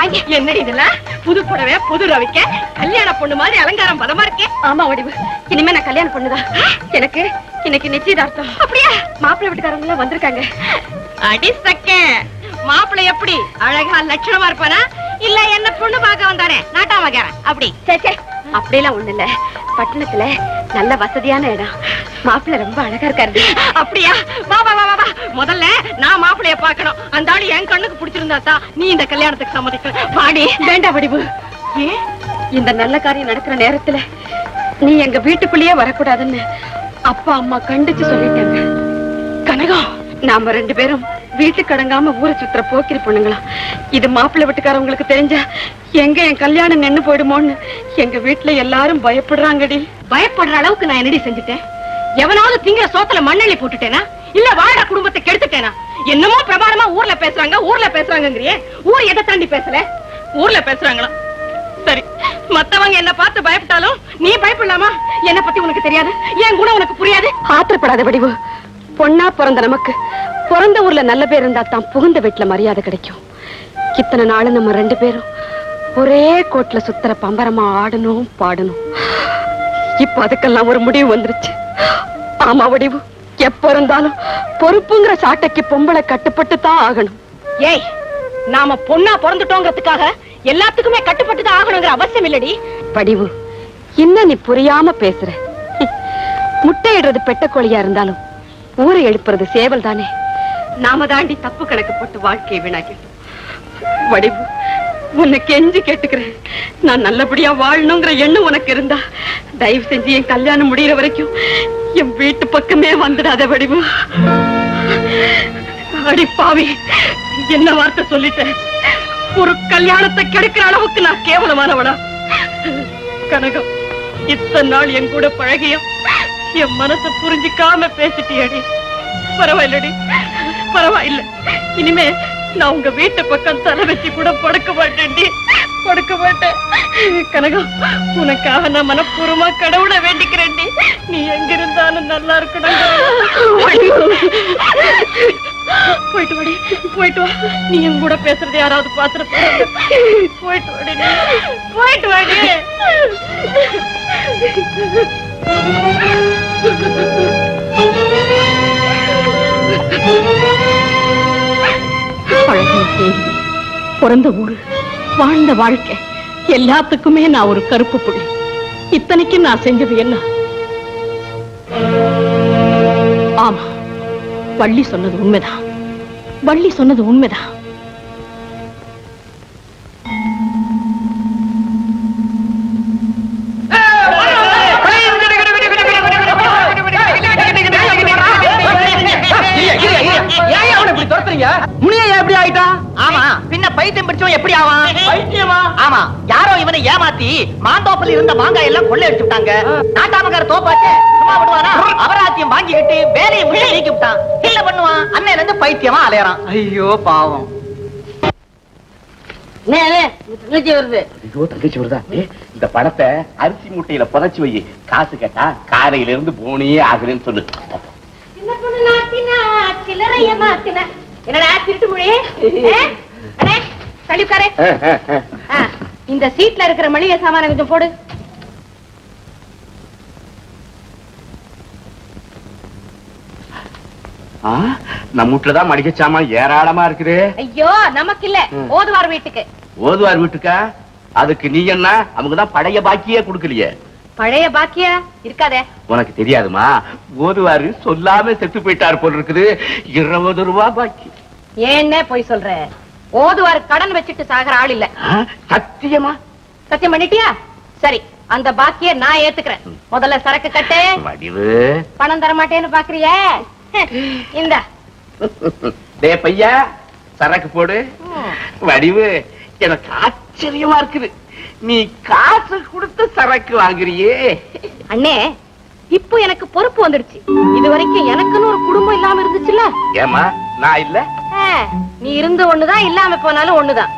வாங்க என்னடி இதெல்லாம்? புது புடவை புது ரவிக்க? கல்யாண பொண்ணு மாதிரி அலங்காரம் பதமா இருக்கே. ஆமா வடிவு. இனிமே நான் கல்யாண பொண்ணுதான் எனக்கு இன்னைக்கு நிச்சயதார்த்தம். அப்படியா? மாப்பிள்ளை வீட்டுக்காரங்க எல்லாம் வந்திருக்காங்க. அடி சக்க. மாப்பிள்ளை எப்படி? அழகா லட்சணமா இருப்பானா? இல்ல என்ன பொண்ணு பார்க்க வந்தானே? நாட்டாமக்காரன். அப்படி. சே சே. அப்படியெல்லாம் ஒண்ணு இல்ல. பட்டணத்துல நல்ல வசதியான இடம். மாப்பிள்ளை ரொம்ப அழகா இருக்காரு. அப்படியா? வா வா வா வா, முதல்ல நான் மாப்பிளைய பார்க்கணும். அந்த ஆளு என் கண்ணுக்கு பிடிச்சிருந்தா தான் நீ இந்த கல்யாணத்துக்கு சம்மதிக்க வாடி. வேண்டாம் வடிவு. ஏன்? இந்த நல்ல காரியம் நடக்கிற நேரத்துல நீ எங்க வீட்டுக்குள்ளேயே வரக்கூடாதுன்னு அப்பா அம்மா கண்டிச்சு சொல்லிட்டாங்க. கனகம். நாம ரெண்டு பேரும் வீட்டுக்கு அடங்காம ஊரை சுத்துற போக்கிரி பொண்ணுங்களா. இது மாப்பிள்ளை வீட்டுக்காரவங்களுக்கு தெரிஞ்சா எங்க என் கல்யாணம் நின்னு போயிடுமோன்னு எங்க வீட்டுல எல்லாரும் பயப்படுறாங்கடி. பயப்படுற அளவுக்கு நான் என்னடி செஞ்சுட்டேன்? எவனாவது திங்கிற சோத்துல மண்ணெண்ணி போட்டுட்டேனா? இல்ல வாழ குடும்பத்தை கெடுத்துட்டேனா? என்னமோ பிரபாரமா ஊர்ல பேசுறாங்க ஊர்ல பேசுறாங்கங்கறியே. ஊர் எதை தாண்டி பேசல? ஊர்ல பேசுறாங்களா? சரி மத்தவங்க என்ன பார்த்து பயப்பட்டாலும் நீ பயப்படலாமா? என்ன பத்தி உனக்கு தெரியாது என் குணம் உனக்கு புரியாது. ஆத்திரப்படாத வடிவு. பொண்ணா பிறந்த நமக்கு பிறந்த ஊர்ல நல்ல பேர் இருந்தா தான் புகுந்த வீட்டுல மரியாதை கிடைக்கும். இத்தனை நாள் நம்ம ரெண்டு பேரும் ஒரே கோட்ல சுத்தர பம்பரமா ஆடணும் பாடணும். இப்ப அதுக்கெல்லாம் ஒரு முடிவு வந்துருச்சு. ஆமா வடிவு. எப்ப இருந்தாலும் பொறுப்புங்கிற சாட்டைக்கு பொம்பளை கட்டுப்பட்டு தான் ஆகணும். ஏய் நாம பொண்ணா பிறந்துட்டோங்கிறதுக்காக எல்லாத்துக்குமே கட்டுப்பட்டு தான் ஆகணுங்கிற அவசியம் இல்லடி. படிவு இன்னும் நீ புரியாம பேசுற. முட்டையிடுறது பெட்ட கோழியா இருந்தாலும் ஊரை எழுப்புறது சேவல் தானே நாம தாண்டி தப்பு கணக்கு போட்டு வாழ்க்கையை வீணாக்கிட்டோம் வடிவு உன்னை கெஞ்சி கேட்டுக்கிறேன். நான் நல்லபடியா வாழணுங்கிற எண்ணம் உனக்கு இருந்தா தயவு செஞ்சு என் கல்யாணம் முடிகிற வரைக்கும் என் வீட்டு பக்கமே வந்துடாத வடிவு. அடி பாவி என்ன வார்த்தை சொல்லிட்டேன்? ஒரு கல்யாணத்தை கெடுக்கிற அளவுக்கு நான் கேவலமானவனா? கனகம் இத்தனை நாள் என் கூட பழகியும் என் மனசை புரிஞ்சுக்காம பேசிட்டியடி. பரவாயில்லடி. பரவாயில்ல. இனிமே நான் உங்க வீட்டு பக்கம் தலை வச்சு கூட படுக்க மாட்டேன்டி. படுக்க மாட்டேன். கனகம் உனக்காக நான் மனப்பூர்வமா கடவுளை வேண்டிக்கிறேன்டி. நீ எங்க இருந்தாலும் நல்லா இருக்கணும் போயிட்டு வாடி. போயிட்டு வா. நீ என் கூட பேசுறது யாராவது பாத்துட்டு போயிட்டு வாடி. போயிட்டு வாடி. பிறந்த ஊரு வாழ்ந்த வாழ்க்கை எல்லாத்துக்குமே நான் ஒரு கருப்பு புள்ளி இத்தனைக்கு நான் செஞ்சது என்ன? ஆமா வள்ளி சொன்னது உண்மைதான். வள்ளி சொன்னது உண்மைதான். மாந்தோப்பில் இருந்த மாங்காய் எல்லாம் கொள்ளை அடிச்சு விட்டாங்க. நாட்டாமக்கார தோப்பாச்சு சும்மா விடுவானா? அபராத்தியம் வாங்கிக்கிட்டு வேலையை முள்ள நீக்கி விட்டான். இல்ல பண்ணுவான்? அன்னையில இருந்து பைத்தியமா அலையறான். ஐயோ பாவம். இந்த படத்தை அரிசி மூட்டையில புதைச்சு வை. காசு கேட்டா காரையில இருந்து போனே ஆகுறேன்னு சொல்லு. என்னடா திருட்டு மொழி கழிவுக்காரே இந்த சீட்ல இருக்கிற மளிகை சாமான கொஞ்சம் போடு. நம்ம வீட்டுலதான் மளிகை சாமான் ஏராளமா இருக்குது. ஐயோ நமக்கு இல்ல. ஓதுவார் வீட்டுக்கு. ஓதுவார் வீட்டுக்கா? அதுக்கு நீ என்ன? அவங்கதான் பழைய பாக்கியே கொடுக்கலையே. பழைய பாக்கியா? இருக்காதே. உனக்கு தெரியாதுமா? ஓதுவாரு சொல்லாம செத்து போயிட்டாரு போல இருக்குது. இருபது ரூபா பாக்கி. ஏன்னே போய் சொல்ற? ஓதுவார் கடன் வச்சுட்டு சாகர ஆள் இல்ல. சத்தியமா? சத்தியம் பண்ணிட்டியா? சரி அந்த பாக்கிய நான் ஏத்துக்கிறேன். முதல்ல சரக்கு கட்டு. வடிவு. பணம் தர மாட்டேன்னு பாக்குறியே? இந்த. டே பையா சரக்கு போடு. வடிவு எனக்கு ஆச்சரியமா இருக்குது. நீ காசு கொடுத்து சரக்கு வாங்குறியே. அண்ணே இப்போ எனக்கு பொறுப்பு வந்துடுச்சு. இது வரைக்கும் எனக்குன்னு ஒரு குடும்பம் இல்லாம இருந்துச்சுல்ல? ஏமா நான் இல்ல. நீ இருந்த ஒண்ணுதான் இல்லாம போனாலும் ஒண்ணுதான்.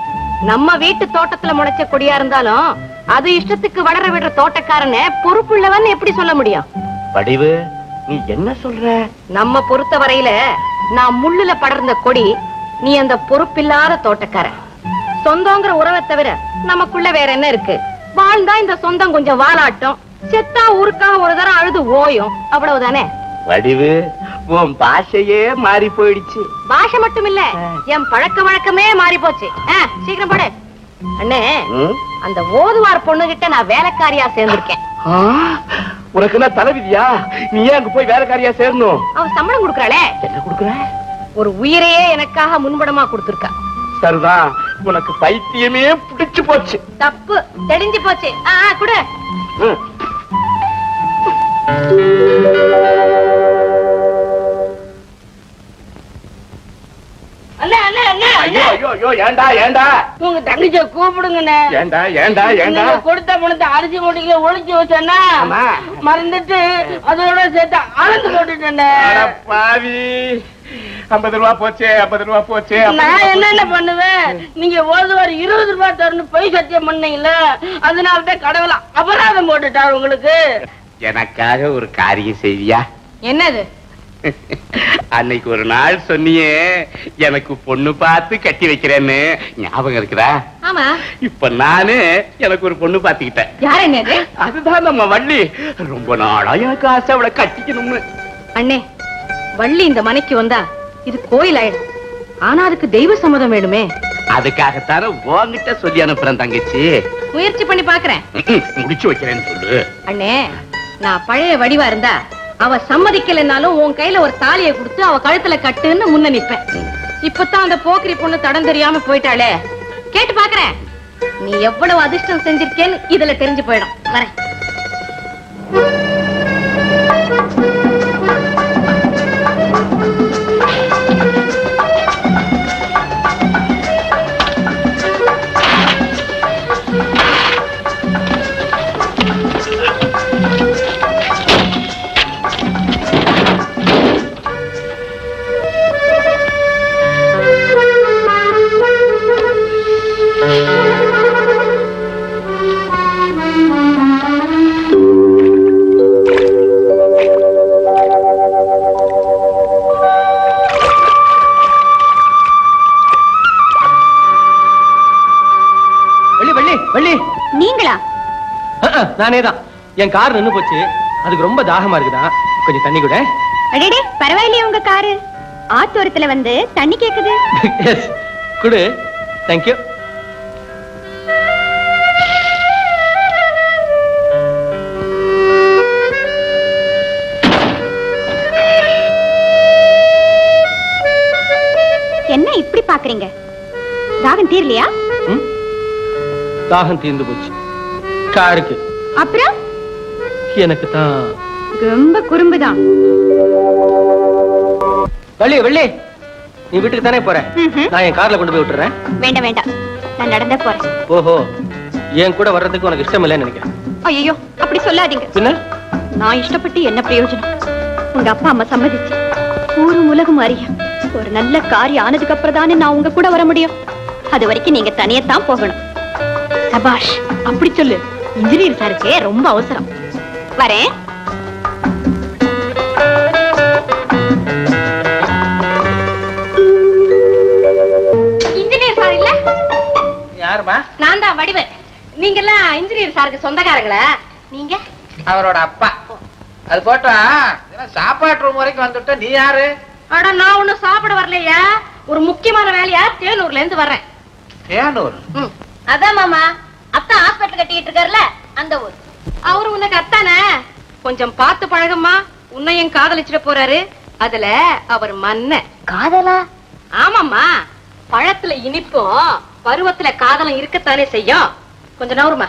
நம்ம வீட்டு தோட்டத்துல முளைச்ச கொடியா இருந்தாலும் அது இஷ்டத்துக்கு வளர விடுற தோட்டக்காரன பொறுப்புள்ளவன் எப்படி சொல்ல முடியும்? வடிவு நீ என்ன சொல்ற? நம்ம பொறுத்த வரையில நான் முள்ளுல படர்ந்த கொடி நீ அந்த பொறுப்பில்லாத தோட்டக்காரன். சொந்தங்கிற உறவை தவிர நமக்குள்ள வேற என்ன இருக்கு? வாழ்ந்தா இந்த சொந்தம் கொஞ்சம் வாலாட்டும். செத்தா ஊருக்காக ஒரு தரம் அழுது ஓயும். அவ்வளவுதானே? வடிவு உன் பாஷையே மாறி போயிடுச்சு. பாஷை மட்டும் இல்ல என் பழக்க வழக்கமே மாறி போச்சு. சீக்கிரம் போடு. அண்ணே? அந்த ஓதுவார் பொண்ணுகிட்ட நான் வேலைக்காரியா சேர்ந்திருக்கேன். உனக்கு என்ன தலைவிதியா? நீ ஏன் அங்க போய் வேலைக்காரியா சேரணும்? அவ சம்பளம் கொடுக்கறாளே. என்ன கொடுக்குற? ஒரு உயிரையே எனக்காக முன்படமா கொடுத்திருக்கா. சரிதான் உனக்கு பைத்தியமே பிடிச்சு போச்சு. தப்பு தெளிஞ்சு போச்சு. ஆ, குடு. ஏண்டா ஏண்டா? உங்க தங்கச்சிய கூப்பிடுங்கண்ணே. ஏண்டா ஏண்டா ஏண்டா? கொடுத்த பணத்தை அரிசி மூட்டையில ஒளிச்சு வச்சேன்னா. மறந்துட்டு அதோட சேர்த்து அளந்து போட்டுட்டேன் பாவி. ஐம்பது ரூபா போச்சே ஐம்பது ரூபா போச்சே நான் என்னென்ன பண்ணுவேன்? நீங்க ஓதுவார் இருபது ரூபாய் தரணும் பொய் சத்தியம் பண்ணீங்கல்ல அதனால தான் கடவுள அபராதம் போட்டுட்டார் உங்களுக்கு. எனக்காக ஒரு காரியம் செய்வியா? என்னது? அன்னைக்கு ஒரு நாள் சொன்னியே எனக்கு பொண்ணு பார்த்து கட்டி வைக்கிறேன்னு. ஞாபகம் இருக்குதா? ஆமா. இப்ப நானு எனக்கு ஒரு பொண்ணு பாத்துக்கிட்டேன் அதுதான் நம்ம வள்ளி. ரொம்ப நாளா எனக்கு ஆசை அவளை கட்டிக்கணும்னு. அண்ணே வள்ளி இந்த மனைக்கு வந்தா இது கோயில் ஆயிடும். ஆனா அதுக்கு தெய்வ சம்மதம் வேணுமே. அதுக்காகத்தானே உன்கிட்ட சொல்லி அனுப்புறேன் தங்கச்சி. முயற்சி பண்ணி பாக்குறேன் முடிச்சு வைக்கிறேன்னு சொல்லு. அண்ணே நான் பழைய வடிவா இருந்தா அவ சம்மதிக்கலைன்னாலும் உன் கையில ஒரு தாலியை கொடுத்து அவ கழுத்துல கட்டுன்னு முன்ன நிப்பேன். இப்பதான் அந்த போக்கிரி பொண்ணு தடம் தெரியாம போயிட்டாளே. கேட்டு பாக்குறேன். நீ எவ்வளவு அதிர்ஷ்டம் செஞ்சிருக்கேன்னு இதுல தெரிஞ்சு போயிடும். வரேன். நானே தான் என் கார் நின்னு போச்சு. அதுக்கு ரொம்ப தாகமா இருக்குதா? கொஞ்சம் தண்ணி கூட. அடேடே பரவாயில்லையே உங்க காரு. ஆத்தோரத்துல வந்து தண்ணி கேக்குது. எஸ் குடு. தேங்க்யூ என்ன இப்படி பாக்குறீங்க? தாகம் தீரலையா? தாகம் தீர்ந்து போச்சு. காருக்கு. அப்புறம்? எனக்கு தான் ரொம்ப குறும்புதான். வெள்ளி வெள்ளி. நீ வீட்டுக்கு தானே போற. நான் என் கார்ல கொண்டு போய் விட்டுறேன். வேண்டாம் வேண்டாம். நான் நடந்தே போறேன். ஓஹோ. என் கூட வர்றதுக்கு உனக்கு இஷ்டம் இல்லைன்னு நினைக்கிறேன். ஐயோ அப்படி சொல்லாதீங்க. பின்ன? நான் இஷ்டப்பட்டு என்ன பிரயோஜனம்? உங்க அப்பா அம்மா சம்மதிச்சு ஊரும் உலகம் அறிய ஒரு நல்ல காரியம் ஆனதுக்கு அப்புறம் தானே நான் உங்க கூட வர முடியும். அது வரைக்கும் நீங்க தனியத்தான் போகணும். சபாஷ் அப்படி சொல்லு. இன்ஜினியர் சாருக்கு ரொம்ப அவசரம். வரேன். இன்ஜினியர் சார் இல்ல? யாருமா? நான் தான் வடிவேல். நீங்க எல்லாம் இன்ஜினியர் சாருக்கு சொந்தக்காரங்களா? நீங்க? அவரோட அப்பா. அது போட்டா சாப்பாட்டு ரூம் வரைக்கும் வந்துட்ட. நீ யாரு? அட நான் ஒண்ணும் சாப்பிட வரலையா? ஒரு முக்கியமான வேலையா? தேனூர்ல இருந்து வர்றேன். தேனூர். அதான் மாமா. அத்தா ஹாஸ்பிட்டல் கட்டிக்கிட்டு இருக்காருல அந்த ஊர். அவரு உனக்கு அத்தானே? கொஞ்சம் பார்த்து பழகம்மா. உன்னையும் காதலிச்சிட போறாரு. அதுல அவர் மன்ன காதலா? ஆமாம்மா. பழத்துல இனிப்பும் பருவத்துல காதலும் இருக்கத்தானே செய்யும். கொஞ்சம் நவருமா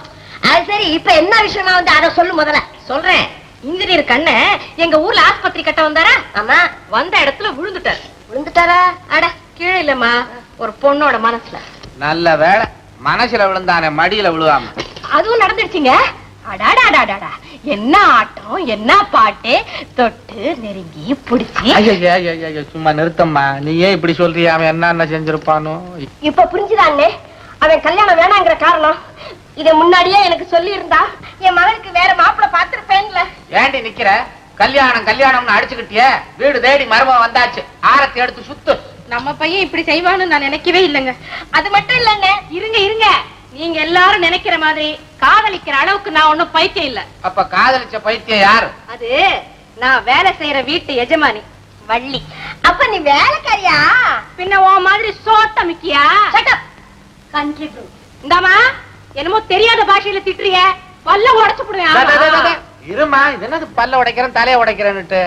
அது சரி இப்ப என்ன விஷயமா வந்து அத சொல்லு முதல்ல. சொல்றேன். இன்ஜினியர் கண்ண எங்க ஊர்ல ஆஸ்பத்திரி கட்ட வந்தாரா? ஆமா. வந்த இடத்துல விழுந்துட்டாரு. விழுந்துட்டாரா? அட கீழே இல்லம்மா. ஒரு பொண்ணோட மனசுல. நல்ல வேலை மனசுல விழுந்தானே மடியில விழுவாம. அதுவும் நடந்துடுச்சுங்க. அடாடாடாடாடா என்ன ஆட்டம் என்ன பாட்டு? தொட்டு நெருங்கி புடிச்சு. சும்மா நிறுத்தம்மா. நீ ஏன் இப்படி சொல்றியா அவன் என்ன செஞ்சிருப்பானோ? இப்ப புரிஞ்சுதானே? அவன் கல்யாணம் வேணாங்கிற காரணம். இத முன்னாடியே எனக்கு சொல்லி இருந்தா என் மகனுக்கு வேற மாப்பிள்ள பாத்துருப்பேன்ல ஏண்டி நிக்கிற? கல்யாணம் கல்யாணம்னு அடிச்சுக்கிட்டியே. வீடு தேடி மருமகன் வந்தாச்சு. ஆரத்தி எடுத்து சுத்து. நம்ம பையன் இப்படி செய்வான்னு நான் நினைக்கவே இல்லைங்க. அது மட்டும் இல்லைங்க இருங்க. எல்லாரும் நினைக்கிற மாதிரி காதலிக்கிற அளவுக்கு நான் ஒண்ணும் பைத்தியம் இல்ல. அப்ப காதலிச்ச பைத்தியம் யாரு? அது நான் வேலை செய்யற வீட்டு எஜமானி வள்ளி. அப்ப நீ வேலைக்காரியா? பின்ன உன் மாதிரி சோத்த மிக்கியா? இந்தாமா என்னமோ தெரியாத பாஷையில திட்டுறிய. பல்ல உடைச்சு போடுவேன் இருமா இது என்னது பல்ல உடைக்கிறேன் தலைய உடைக்கிறேன்னுட்டு?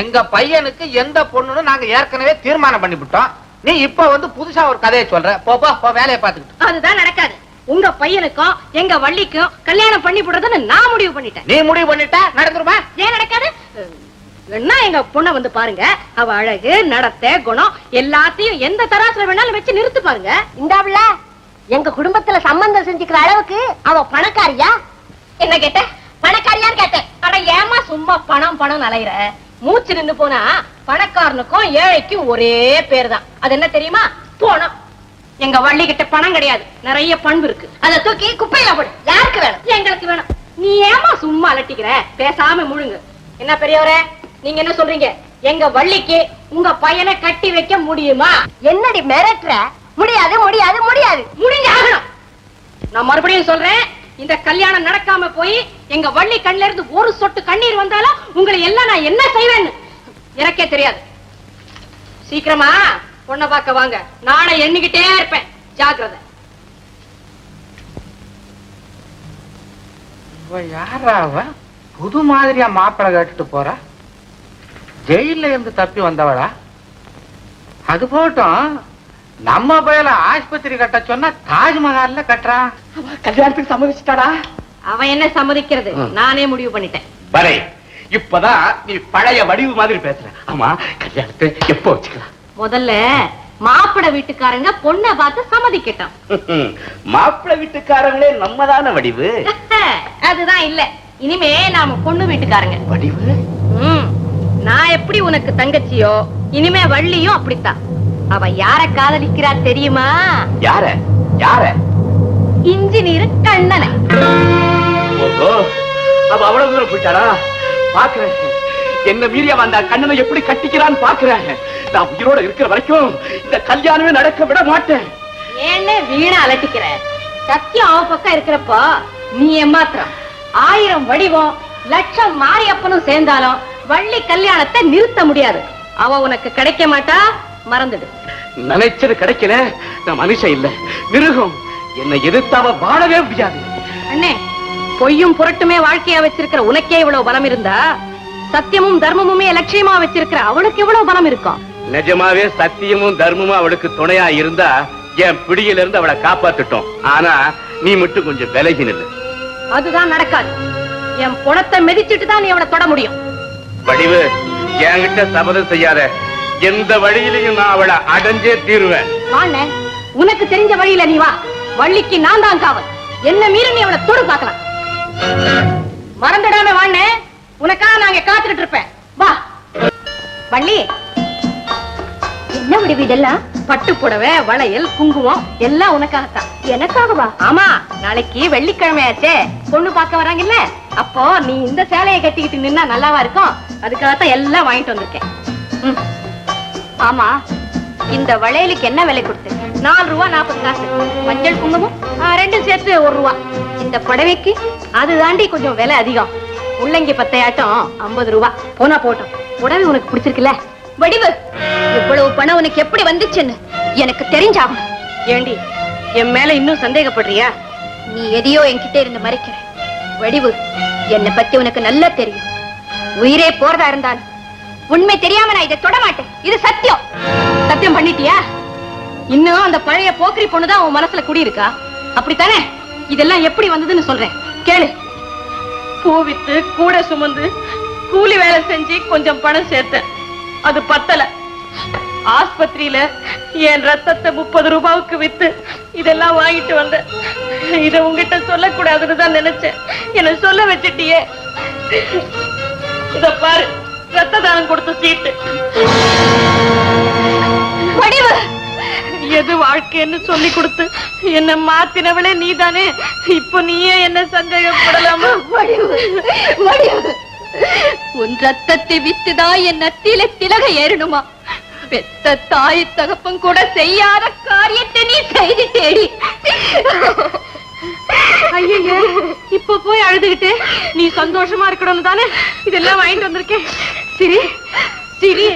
எங்க பையனுக்கு எந்த பொண்ணுன்னு நாங்க ஏற்கனவே தீர்மானம் பண்ணிவிட்டோம். நீ இப்ப வந்து புதுசா ஒரு கதையை சொல்ற. போ போ வேலையை பார்த்துக்கிட்டு. அதுதான் நடக்காது. உங்க பையனுக்கும் எங்க வள்ளிக்கும் கல்யாணம் பண்ணி போடுறதுன்னு நான் முடிவு பண்ணிட்டேன். நீ முடிவு பண்ணிட்ட? நடந்துருமா? ஏன் நடக்காது? என்ன எங்க பொண்ண வந்து பாருங்க. அவ அழகு நடத்தை குணம் எல்லாத்தையும் எந்த தராசுல வேணாலும் வச்சு நிறுத்து பாருங்க. இந்தாவுல எங்க குடும்பத்துல சம்பந்தம் செஞ்சுக்கிற அளவுக்கு அவ பணக்காரியா? என்ன கேட்ட? பணக்காரியான்னு கேட்டேன். அட ஏமா சும்மா பணம் பணம் அலையிற மூச்சு நின்னு போனா பணக்காரனுக்கும் ஏழைக்கும் ஒரே பேர் தான் அது என்ன தெரியுமா? பணம். எங்க வள்ளி கிட்ட பணம் கிடையாது. நிறைய பண்பு இருக்கு. அதை தூக்கி குப்பையில போடு. யாருக்கு வேணும்? எங்களுக்கு வேணும். நீ ஏமா சும்மா அலட்டிக்கிற? பேசாம முழுங்கு. என்ன பெரியவரே? நீங்க என்ன சொல்றீங்க? எங்க வள்ளிக்கு உங்க பையனை கட்டி வைக்க முடியுமா? என்னடி மிரட்டுற? முடியாது முடியாது முடியாது. முடிஞ்சு ஆகணும். நான் மறுபடியும் சொல்றேன். இந்த கல்யாணம் நடக்காம போய் எங்க வள்ளி கண்ணுல இருந்து ஒரு சொட்டு கண்ணீர் வந்தாலும் உங்களை எல்லாம் நான் என்ன செய்வேன்னு? எனக்கே தெரியாது. சீக்கிரமா பொண்ணை பார்க்க வாங்க. நாளை எண்ணிக்கிட்டே இருப்பேன். ஜாக்கிரதை. இவ யாரா அவ? புது மாதிரியா மாப்பிள்ளை கேட்டுட்டு போறா? ஜெயில இருந்து தப்பி வந்தவளா? அது போட்டும் நம்ம பயல ஆஸ்பத்திரி கட்ட சொன்னா தாஜ்மஹால்ல கட்டுறான் கல்யாணத்துக்கு சம்மதிச்சிட்டாடா. அவன் என்ன சம்மதிக்கிறது? நானே முடிவு பண்ணிட்டேன். வரே இப்பதான் நீ பழைய வடிவு மாதிரி பேசுற. ஆமா கல்யாணத்தை எப்போ வச்சுக்கலாம்? முதல்ல மாப்பிட வீட்டுக்காரங்க பொண்ணை பார்த்து சம்மதிக்கட்டும். மாப்பிள்ளை வீட்டுக்காரங்களே நம்மதான வடிவு? அதுதான் இல்ல. இனிமே நாம பொண்ணு வீட்டுக்காரங்க. வடிவு? நான் எப்படி உனக்கு தங்கச்சியோ இனிமே வள்ளியும் அப்படித்தான். அவ யார காதலிக்கிறா தெரியுமா? யார? யார? இன்ஜினியர் கண்ணனை. அவ அவ்வளவு தூரம் போயிட்டாடா பாக்குறேன் என்ன மீறி அவன் அந்த கண்ணனை எப்படி கட்டிக்கிறான்னு பாக்குறேன் நான் உயிரோட இருக்கிற வரைக்கும் இந்த கல்யாணமே நடக்க விட மாட்டேன். ஏன்னு வீணா அலட்டிக்கிற? சத்தியம் அவன் பக்கம் இருக்கிறப்போ நீ ஏமாத்திரம் ஆயிரம் வடிவம் லட்சம் மாரியப்பனும் சேர்ந்தாலும் வள்ளி கல்யாணத்தை நிறுத்த முடியாது. அவ உனக்கு கிடைக்க மாட்டா? மறந்துடு. நினைச்சது கிடைக்கல நான் மனுஷன் இல்ல. மிருகம் என்னை எதிர்த்து அவ வாழவே முடியாது. அண்ணே பொய்யும் புரட்டுமே வாழ்க்கையா வச்சிருக்கிற உனக்கே இவ்வளவு பலம் இருந்தா சத்தியமும் தர்மமுமே லட்சியமா வச்சிருக்கிற அவளுக்கு எவ்வளவு பலம் இருக்கும் நிஜமாவே சத்தியமும் தர்மமும் அவளுக்கு துணையா இருந்தா என் பிடியில இருந்து அவளை காப்பாத்துட்டோம். ஆனா நீ மட்டும் கொஞ்சம் விலகி நில்லு அதுதான் நடக்காது. என் புணத்தை மிதிச்சிட்டு தான் நீ அவளை தொட முடியும். வடிவு என்கிட்ட சபதம் செய்யாத. எந்த வழியிலையும் நான் அவளை அடைஞ்சே தீருவேன். வாண்ணே உனக்கு தெரிஞ்ச வழியில நீ வா. வள்ளிக்கு நான் தான் காவல். என்ன மீறி நீ அவளை தொடு பார்க்கலாம். மறந்துடாம உனக்காக நாங்க காத்துக்கிட்டு இருப்பேன். வா. வள்ளி. என்ன முடிவு இதெல்லாம் பட்டு புடவை வளையல் குங்குமம் எல்லாம் உனக்காகத்தான். எனக்காகவா? ஆமா. நாளைக்கு வெள்ளிக்கிழமையாச்சே பொண்ணு பார்க்க வராங்கல்ல? அப்போ நீ இந்த சேலையை கட்டிக்கிட்டு நின்னா நல்லாவா இருக்கும்? அதுக்காகத்தான் எல்லாம் வாங்கிட்டு வந்திருக்கேன். ஆமா. இந்த வளையலுக்கு என்ன விலை கொடுத்து? நாலு ரூபா நாற்பது காசு. மஞ்சள் குங்குமம்? ரெண்டும் சேர்த்து ஒரு ரூபா. இந்த புடவைக்கு அது தாண்டி கொஞ்சம் விலை அதிகம். உள்ளங்கி பத்தையாட்டம் ஐம்பது ரூபா. போனா போட்டோம். புடவை உனக்கு பிடிச்சிருக்குல்ல? வடிவு! இவ்வளவு பணம் உனக்கு எப்படி வந்துச்சுன்னு எனக்கு தெரிஞ்சாகணும். ஏண்டி என் மேல இன்னும் சந்தேகப்படுறியா? நீ எதையோ என்கிட்ட இருந்து மறைக்கிற. வடிவு என்னை பத்தி உனக்கு நல்லா தெரியும். உயிரே போறதா இருந்தாலும் உண்மை தெரியாம நான் இதை தொட மாட்டேன். இது சத்தியம். சத்தியம் பண்ணிட்டியா? இன்னும் அந்த பழைய போக்கிரி பொண்ணுதான் உன் மனசுல குடியிருக்கா? அப்படித்தானே? இதெல்லாம் எப்படி வந்ததுன்னு சொல்றேன். கேளு. பூ வித்து கூட சுமந்து கூலி வேலை செஞ்சு கொஞ்சம் பணம் சேர்த்தேன். அது பத்தல. ஆஸ்பத்திரியில என் ரத்தத்தை முப்பது ரூபாவுக்கு வித்து இதெல்லாம் வாங்கிட்டு வந்தேன். இத உங்ககிட்ட சொல்லக்கூடாதுன்னு தான் நினைச்சேன். என்ன சொல்ல வச்சுட்டியே. இத பாரு ரத்த தானம் கொடுத்த சீட்டு. வடிவு! எது வாழ்க்கைன்னு சொல்லி கொடுத்து என்ன மாத்தினவளே நீதானே? இப்போ நீயே என்ன சந்தேகப்படலாமா? உன் ரத்தத்தை வித்துதான் என் நத்தியில திலக ஏறணுமா? பெத்த தாய் தகப்பன் கூட செய்யாத காரியத்தை நீ செய்து தேடி. ஐயய்ய இப்ப போய் அழுதுகிட்டு நீ சந்தோஷமா இருக்கணும் தானே இதெல்லாம் வாங்கிட்டு வந்திருக்கேன். சிரி சிரி.